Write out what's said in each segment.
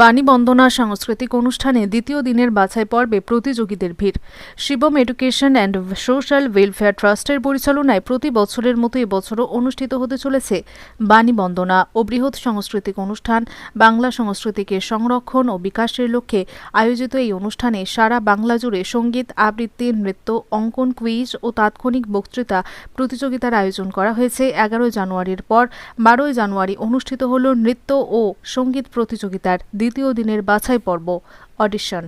বাণী বন্দনা সাংস্কৃতিক অনুষ্ঠানে দ্বিতীয় দিনের বাছাই পর্বে প্রতিযোগীদের ভিড়। Shivam education and social welfare ট্রাস্টের পরিচালনায় প্রতি বছরের মতো এবছরও অনুষ্ঠিত হতে চলেছে বাণী বন্দনা ও বৃহৎ সাংস্কৃতিক অনুষ্ঠান। বাংলা সংস্কৃতিকে সংরক্ষণ ও বিকাশের লক্ষ্যে আয়োজিত এই অনুষ্ঠানে সারা বাংলা জুড়ে সংগীত, আবৃত্তি, নৃত্য, অঙ্কন, কুইজ ও তাৎক্ষণিক বক্তৃতা প্রতিযোগিতার আয়োজন করা হয়েছে। এগারোই জানুয়ারির পর বারোই জানুয়ারি অনুষ্ঠিত হল নৃত্য ও সংগীত প্রতিযোগিতার দ্বিতীয় দিনের বাছাই পর্ব অডিশন।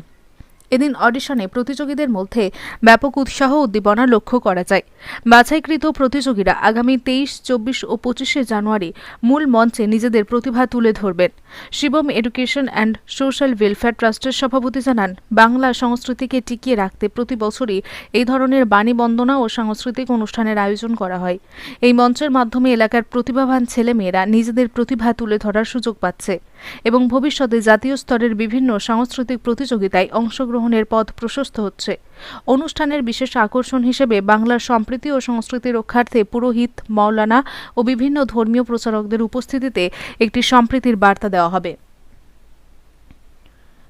এদিন অডিশনে প্রতিযোগীদের মধ্যে ব্যাপক উৎসাহ উদ্দীপনা লক্ষ্য করা যায়। বাছাইকৃত প্রতিযোগীরা আগামী তেইশ, চব্বিশ ও পঁচিশে জানুয়ারি মূল মঞ্চে নিজেদের প্রতিভা তুলে ধরবেন। Shivam education and social welfare ট্রাস্টের সভাপতি জানান, বাংলা সংস্কৃতিকে টিকিয়ে রাখতে প্রতি বছরই এই ধরনের বাণী বন্দনা ও সাংস্কৃতিক অনুষ্ঠানের আয়োজন করা হয়। এই মঞ্চের মাধ্যমে এলাকার প্রতিভাবান ছেলেমেয়েরা নিজেদের প্রতিভা তুলে ধরার সুযোগ পাচ্ছে এবং ভবিষ্যতে জাতীয় স্তরের বিভিন্ন সাংস্কৃতিক প্রতিযোগিতায় অংশগ্রহণের পথ প্রশস্ত হচ্ছে। অনুষ্ঠানের বিশেষ আকর্ষণ হিসেবে বাংলার সম্প্রীতি ও সংস্কৃতি রক্ষার্থে পুরোহিত, মাওলানা ও বিভিন্ন ধর্মীয় প্রচারকদের উপস্থিতিতে একটি সম্প্রীতির বার্তা দেওয়া হবে।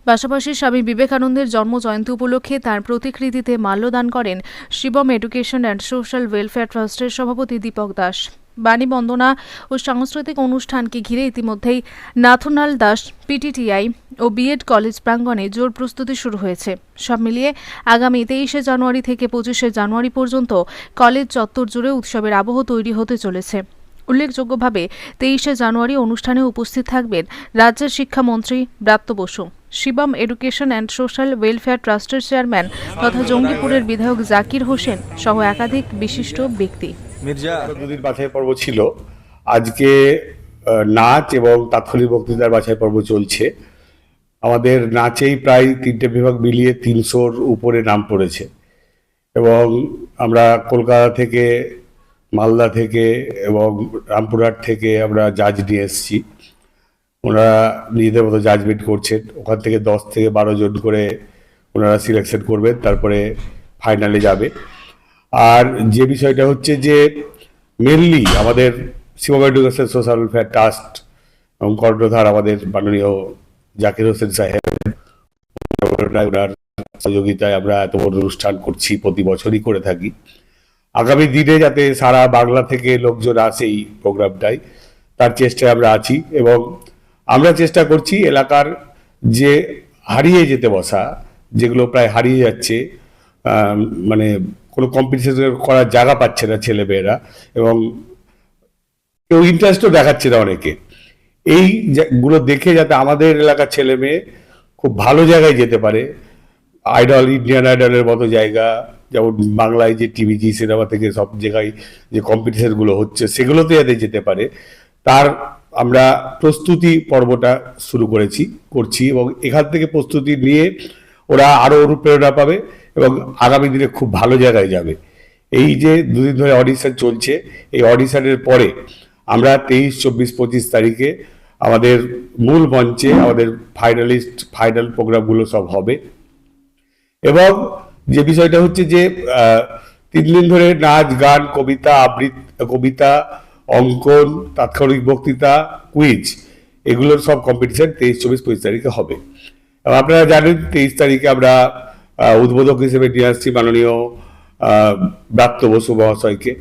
পাশাপাশি স্বামী বিবেকানন্দের জন্ম জয়ন্তী উপলক্ষে তার প্রতিকৃতিতে মাল্যদান করেন Shivam education and social welfare ট্রাস্টের সভাপতি দীপক দাস। বাণী বন্দনা ও সাংস্কৃতিক অনুষ্ঠানকে ঘিরে ইতিমধ্যেই নাথনাল দাস, পিটিটিআই ও বিএড কলেজ প্রাঙ্গণে জোর প্রস্তুতি শুরু হয়েছে। সব মিলিয়ে আগামী তেইশে জানুয়ারি থেকে পঁচিশে জানুয়ারি পর্যন্ত কলেজ চত্বর জুড়ে উৎসবের আবহ তৈরি হতে চলেছে। উল্লেখযোগ্যভাবে তেইশে জানুয়ারি অনুষ্ঠানে উপস্থিত থাকবেন রাজ্যের শিক্ষামন্ত্রী Bratya Basu Shivam education and social welfare ট্রাস্টের চেয়ারম্যান তথা জঙ্গিপুরের বিধায়ক জাকির হোসেন সহ একাধিক বিশিষ্ট ব্যক্তি। মির্জা। দুদিন বাছাই পর্ব ছিল। আজকে নাচ এবং তাৎক্ষণিক বক্তৃতার বাছাই পর্ব চলছে। আমাদের নাচেই প্রায় তিনটে বিভাগ মিলিয়ে তিনশোর উপরে নাম পড়েছে। এবং আমরা কলকাতা থেকে, মালদা থেকে এবং রামপুরহাট থেকে আমরা জাজ নিয়ে এসেছি। ওনারা নিজেদের মতো জাজমেন্ট করছেন। ওখান থেকে দশ থেকে বারো জন করে ওনারা সিলেকশন করবেন, তারপরে ফাইনালে যাবে। আর যে বিষয়টা হচ্ছে যে, মেনলি আমাদের Shivam education social welfare trust এবং কর্ণধার আমাদের মাননীয় জাকির হোসেন সাহেব সহযোগিতায় আমরা এত বড় অনুষ্ঠান করছি, প্রতি বছরই করে থাকি। আগামী দিনে যাতে সারা বাংলা থেকে লোকজন আসে এই প্রোগ্রামটায়, তার চেষ্টায় আমরা আছি এবং আমরা চেষ্টা করছি এলাকার যে হারিয়ে যেতে বসা, যেগুলো প্রায় হারিয়ে যাচ্ছে মানে কোনো কম্পিটিশন করার জায়গা পাচ্ছে না ছেলেমেয়েরা এবং কেউ ইন্টারেস্টও দেখাচ্ছে না অনেকে। এই গুলো দেখে যাতে আমাদের এলাকার ছেলে মেয়ে খুব ভালো জায়গায় যেতে পারে। আইডল ইন্ডিয়ান আইডলের মতো জায়গা, যেমন বাংলায় যে টিভি জি সিনেমা থেকে সব জায়গায় যে কম্পিটিশনগুলো হচ্ছে, সেগুলোতে যাতে যেতে পারে, তার আমরা প্রস্তুতি পর্বটা শুরু করেছি, করছি এবং এখান থেকে প্রস্তুতি নিয়ে ওরা আরও অনুপ্রেরণা পাবে এবং আগামী দিনে খুব ভালো জায়গায় যাবে। এই যে দুদিন ধরে অডিশন চলছে, এই অডিশনের পরে আমরা তেইশ, চব্বিশ, পঁচিশ তারিখে আমাদের মূল মঞ্চে আমাদের ফাইনালিস্ট ফাইনাল প্রোগ্রামগুলো সব হবে। এবং যে বিষয়টা হচ্ছে যে তিন দিন ধরে নাচ, গান, কবিতা আবৃত্তি কবিতা, অঙ্কন, তাৎক্ষণিক বক্তৃতা কুইজ এগুলোর সব কম্পিটিশন তেইশ, চব্বিশ, পঁচিশ তারিখে হবে। এবং আপনারা জানেন, তেইশ তারিখে আমরা উদ্বোধক হিসেবে নিয়ে আসছি মাননীয় ব্রাত্য বসু মহাশয়কে।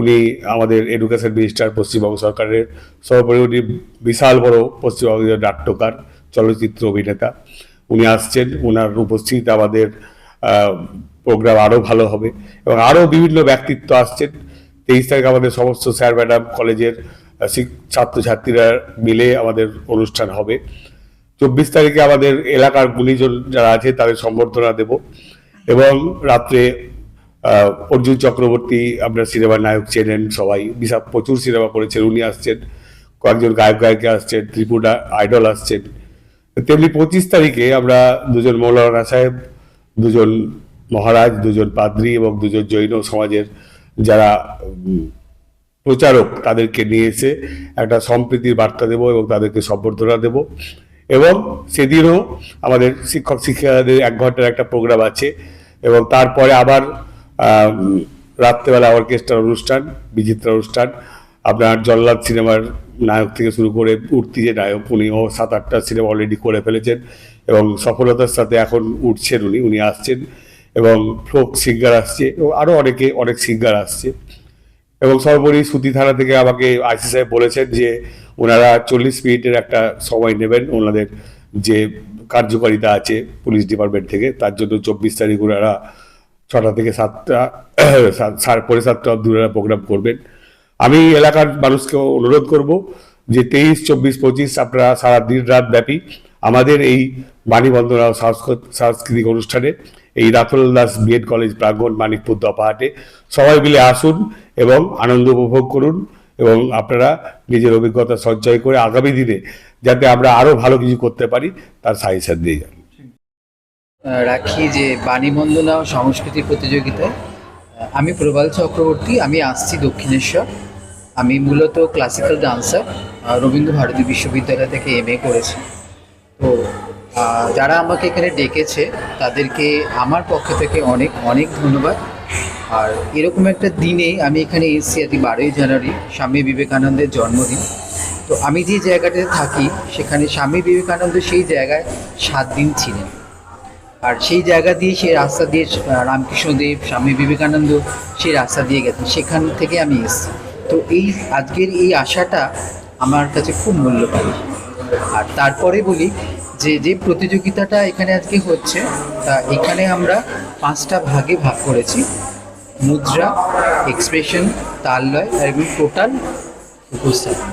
উনি আমাদের এডুকেশন মিনিস্টার পশ্চিমবঙ্গ সরকারের সর্বোপরি উনি বিশাল বড় পশ্চিমবঙ্গের নাট্যকার, চলচ্চিত্র অভিনেতা। উনি আসছেন ওনার উপস্থিত আমাদের প্রোগ্রাম আরও ভালো হবে এবং আরও বিভিন্ন ব্যক্তিত্ব আসছেন। তেইশ তারিখ আমাদের সমস্ত স্যার ম্যাডাম কলেজের ছাত্রছাত্রীরা মিলে আমাদের অনুষ্ঠান হবে। চব্বিশ তারিখে আমাদের এলাকার গুণীজন যারা আছে তাদের সম্বর্ধনা দেব এবং রাত্রে অর্জুন চক্রবর্তী, আপনার সিনেমার নায়ক চেনেন সবাই, বিশাল প্রচুর সিনেমা করেছেন, উনি আসছেন, কয়েকজন গায়ক, গায়িকা আসছেন, ত্রিপুরা আইডল আসছেন। তেমনি পঁচিশ তারিখে আমরা দুজন মৌলানা সাহেব, দুজন মহারাজ, দুজন পাদ্রী এবং দুজন জৈন সমাজের যারা প্রচারক তাদেরকে নিয়ে এসে একটা সম্প্রীতির বার্তা দেব এবং তাদেরকে সম্বর্ধনা দেব। এবং সেদিনও আমাদের শিক্ষক শিক্ষিকাদের এক ঘণ্টার একটা প্রোগ্রাম আছে এবং তারপরে আবার রাত্রেবেলা অর্কেস্ট্রার অনুষ্ঠান বিচিত্রা অনুষ্ঠান। আপনার জল্লাদ সিনেমার নায়ক থেকে শুরু করে উঠতি যে নায়ক উনিও সাত আটটা সিনেমা অলরেডি করে ফেলেছেন এবং সফলতার সাথে এখন উঠছেন উনি উনি আসছেন এবং ফোক সিঙ্গার আসছে এবং আরও অনেকে, অনেক সিঙ্গার আসছে। এবং সর্বোপরি সুতি থানা থেকে আমাকে আইসি সাহেব বলেছেন যে ওনারা চল্লিশ মিনিটের একটা সময় নেবেন, ওনাদের যে কার্যকারিতা আছে পুলিশ ডিপার্টমেন্ট থেকে, তার জন্য চব্বিশ তারিখ ওনারা ছটা থেকে সাতটা, সাত- সাড়ে পৌনে সাতটা অব্দি ওনারা প্রোগ্রাম করবেন। আমি এলাকার মানুষকে অনুরোধ করব যে তেইশ, চব্বিশ, পঁচিশ আপনারা সারা দিন রাত ব্যাপী আমাদের এই সাংস্কৃত- সাংস্কৃতিক অনুষ্ঠানে এই রাতুল দাস বিএড কলেজ প্রাঙ্গণ মানিকপুর দপাহাটে সবাই মিলে আসুন এবং আনন্দ উপভোগ করুন এবং আপনারা নিজের অভিজ্ঞতা সঞ্চয় করে আগামী দিনে যাতে আমরা আরও ভালো কিছু করতে পারি, তার সাজেশন দিয়ে যান। রাখি যে বাণীবন্দনা সংস্কৃতি প্রতিযোগিতায় আমি প্রবাল চক্রবর্তী, আমি আসছি দক্ষিণেশ্বর। আমি মূলত ক্লাসিক্যাল ডান্সার রবীন্দ্র ভারতী বিশ্ববিদ্যালয় থেকে এম এ করেছি। তো যারা আমাকে এখানে ডেকেছে, তাদেরকে আমার পক্ষ থেকে অনেক অনেক ধন্যবাদ। আর এরকম একটা দিনে আমি এখানে এসেছি, আজকে বারোই জানুয়ারি, স্বামী বিবেকানন্দের জন্মদিন। তো আমি যে জায়গাটাতে থাকি, সেখানে স্বামী বিবেকানন্দ সেই জায়গায় সাত দিন ছিলেন। আর সেই জায়গা দিয়ে সেই রাস্তা দিয়ে রামকৃষ্ণদেব, স্বামী বিবেকানন্দ সেই রাস্তা দিয়ে গেছেন। সেখান থেকে আমি এসেছি। তো এই আজকের এই আশাটা আমার কাছে খুব মূল্যবান। আর তারপরে বলি যে যে প্রতিযোগিতাটা এখানে আজকে হচ্ছে, তা এখানে আমরা পাঁচটা ভাগে ভাগ করেছি। মুদ্রা এক্সপ্রেশন তাললয় আর এবং টোটাল উপস্থাপনা।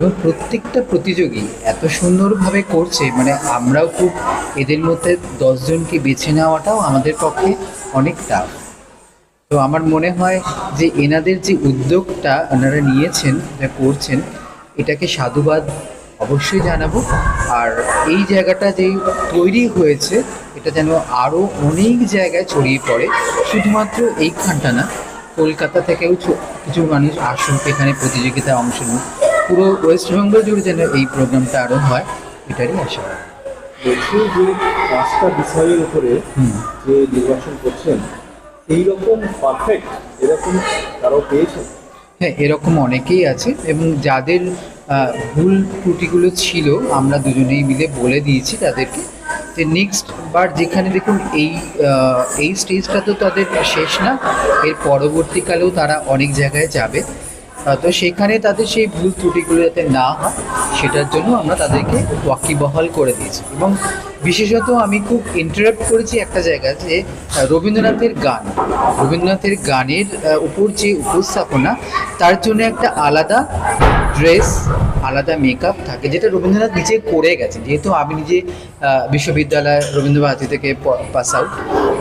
এবং প্রত্যেকটা প্রতিযোগী এত সুন্দরভাবে করছে মানে আমরাও খুব এদের মধ্যে দশজনকে বেছে নেওয়াটাও আমাদের পক্ষে অনেক টাফ তো আমার মনে হয় যে এনাদের যে উদ্যোগটা ওনারা নিয়েছেন, যা করছেন, এটাকে সাধুবাদ অবশ্যই জানাব। আর এই জায়গাটা যেই তৈরি হয়েছে, এটা যেন আরও অনেক জায়গায় ছড়িয়ে পড়ে। শুধুমাত্র এইখানটা না, কলকাতা থেকেও কিছু মানুষ আসুক, এখানে প্রতিযোগিতায় অংশ নিক। পুরো ওয়েস্টবেঙ্গল জুড়ে যেন এই প্রোগ্রামটা আরও হয় এটারই আশা। বলছি যে পাঁচটা বিষয়ের উপরে যে নির্বাচন করছেন এই রকম পারফেক্ট এরকম কারও পেয়েছেন? হ্যাঁ এরকম অনেকেই আছে এবং যাদের ভুল ত্রুটিগুলো ছিল আমরা দুজনেই মিলে বলে দিয়েছি তাদেরকে। যে নেক্সট বার যেখানে দেখুন এই এই স্টেজটা তো তাদের শেষ না এর পরবর্তীকালেও তারা অনেক জায়গায় যাবে। তো সেখানে তাদের সেই ভুল ত্রুটিগুলো যাতে না হয়, সেটার জন্য আমরা তাদেরকে ওয়াকিবহাল করে দিয়েছি। এবং বিশেষত আমি খুব ইন্টারাপ্ট করেছি একটা জায়গা যে রবীন্দ্রনাথের গান, রবীন্দ্রনাথের গানের উপর যে উপস্থাপনা, তার জন্য একটা আলাদা ড্রেস আলাদা মেকআপ থাকে যেটা রবীন্দ্রনাথ নিজে করে গেছেন। যেহেতু আমি নিজে বিশ্ববিদ্যালয় রবীন্দ্র ভারতী থেকে পাস আউট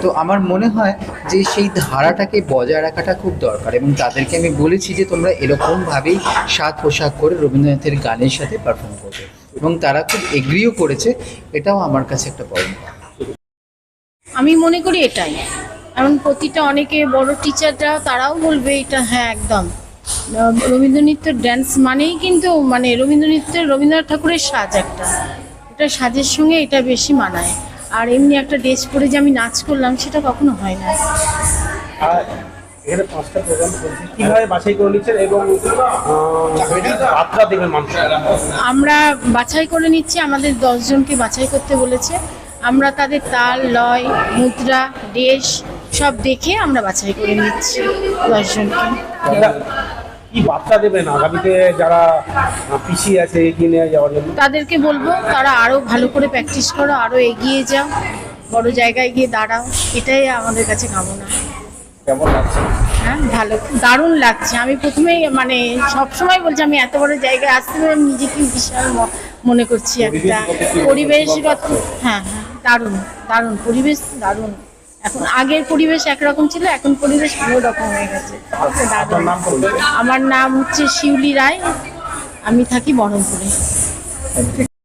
তো আমার মনে হয় যে সেই ধারাটাকে বজায় রাখাটা খুব দরকার এবং তাদেরকে আমি বলেছি যে তোমরা এরকমভাবেই সাত পোশাক করে রবীন্দ্রনাথের গানের সাথে পারফর্ম করবে এবং তারা খুব এগ্রিও করেছে, এটাও আমার কাছে একটা পয়েন্ট আমি মনে করি এটাই। কারণ প্রতিটা অনেকে বড় টিচাররা তারাও বলবে এটা হ্যাঁ একদম। রবীন্দ্রনৃত্য ড্যান্স মানেই কিন্তু মানে রবীন্দ্রনৃত্যের রবীন্দ্রনাথ ঠাকুরের সাজ একটা। এটা সাজের সঙ্গে এটা বেশি মানায়। আর এমনি একটা ড্রেস পরে যে আমি নাচ করলাম সেটা কখনো হয় না। এখানে পাঁচটা প্রোগ্রাম করছেন কীভাবে বাছাই করে নিচ্ছেন এবং যাত্রা দেবেন আমরা বাছাই করে নিচ্ছি আমাদের দশজনকে বাছাই করতে বলেছে। আমরা তাদের তাল লয় মুদ্রা ড্রেস সব দেখে আমরা বাছাই করে নিচ্ছি দশজনকে কি বার্তা দেবেন? আগামীতে যারা পিছিয়ে আছে এগিয়ে নিয়ে যাওয়ার জন্য? তাদেরকে বলব তারা আরও ভালো করে প্র্যাকটিস করো আরও এগিয়ে যাও বড় জায়গায় গিয়ে দাঁড়াও এটাই আমাদের কাছে কামনা। কেমন লাগছে? হ্যাঁ ভালো দারুণ লাগছে। আমি প্রথমেই মানে সব সময় বলছি আমি এত বড় জায়গায় আসতে পেরে আমি নিজেকে বিশাল মনে করছি একটা পরিবেশগত হ্যাঁ হ্যাঁ দারুণ দারুণ পরিবেশ দারুণ। এখন আগের পরিবেশ একরকম ছিল এখন পরিবেশ ভালো রকম হয়ে গেছে। আমার নাম হচ্ছে শিউলি রায় আমি থাকি বহরমপুরে।